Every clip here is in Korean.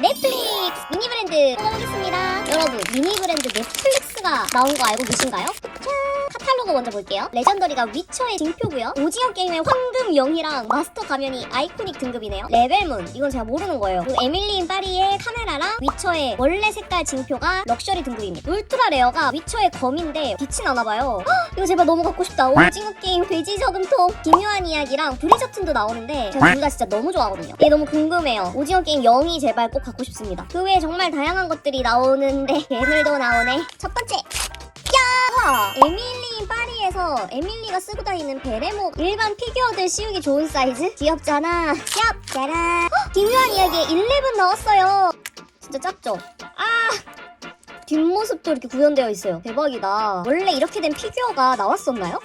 넷플릭스 미니 브랜드 뽑아보겠습니다. 여러분 미니 브랜드 넷플릭스가 나온 거 알고 계신가요? 짠! 카탈로그 먼저 볼게요. 레전더리가 위쳐의 징표고요. 오징어 게임의 황금 영이랑 마스터 가면이 아이코닉 등급이네요. 레벨문 이건 제가 모르는 거예요. 그리고 에밀리 인 파리의 카메라랑 위쳐의 원래 색깔 징표가 럭셔리 등급입니다. 울트라 레어가 위쳐의 검인데 빛이 나나봐요. 이거 제발 너무 갖고 싶다. 오징어 게임 돼지 저금통 기묘한 이야기랑 브리저튼도 나오는데 제가 둘 다 진짜 너무 좋아하거든요. 얘 너무 궁금해요. 오징어 게임 0이 제발 꼭 갖고 싶습니다. 그 외에 정말 다양한 것들이 나오는데 괴물도 나오네. 첫 번째. 야! 에밀 리인 파리에서 에밀리가 쓰고 다니는 베레모 일반 피규어들 씌우기 좋은 사이즈? 귀엽잖아. 얍! 짜란! 헉, 기묘한 이야기에 11 나왔어요. 진짜 작죠? 아! 뒷모습도 이렇게 구현되어 있어요. 대박이다. 원래 이렇게 된 피규어가 나왔었나요?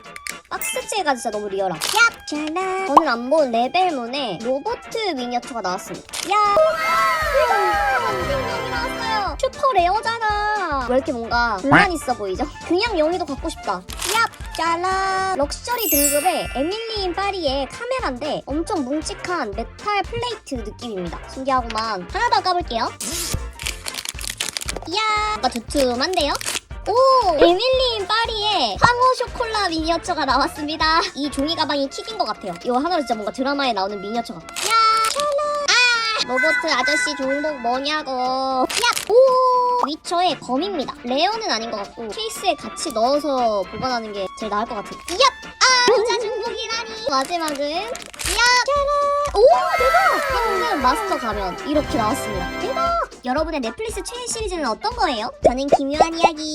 박스째가 진짜 너무 리얼함. 야, 짜란. 저는 안 본 레벨문에 로보트 미니어처가 나왔습니다. 야, 황금용이 나왔어요. 슈퍼 레어잖아. 왜 이렇게 뭔가 불만 있어 보이죠? 그냥 영희도 갖고 싶다. 야, 짜란. 럭셔리 등급의 에밀리인 파리의 카메라인데 엄청 뭉직한 메탈 플레이트 느낌입니다. 신기하구만. 하나 더 까볼게요. 이야, 뭔가 두툼한데요? 오! 에밀리인 파리의 황호 쇼콜라 미니어처가 나왔습니다. 이 종이 가방이 킥인 것 같아요. 이거 하나로 진짜 뭔가 드라마에 나오는 미니어처 같아. 야! 샬라! 아! 로버트 아저씨 종목 뭐냐고. 야! 오! 위쳐의 검입니다. 레어는 아닌 것 같고 케이스에 같이 넣어서 보관하는 게 제일 나을 것 같아요. 야! 아! 진짜 중복이라니. 마지막은 야! 샬라! 오! 대박! 황금 마스터 가면 이렇게 나왔습니다. 대박! 여러분의 넷플릭스 최애 시리즈는 어떤 거예요? 저는 기묘한 이야기.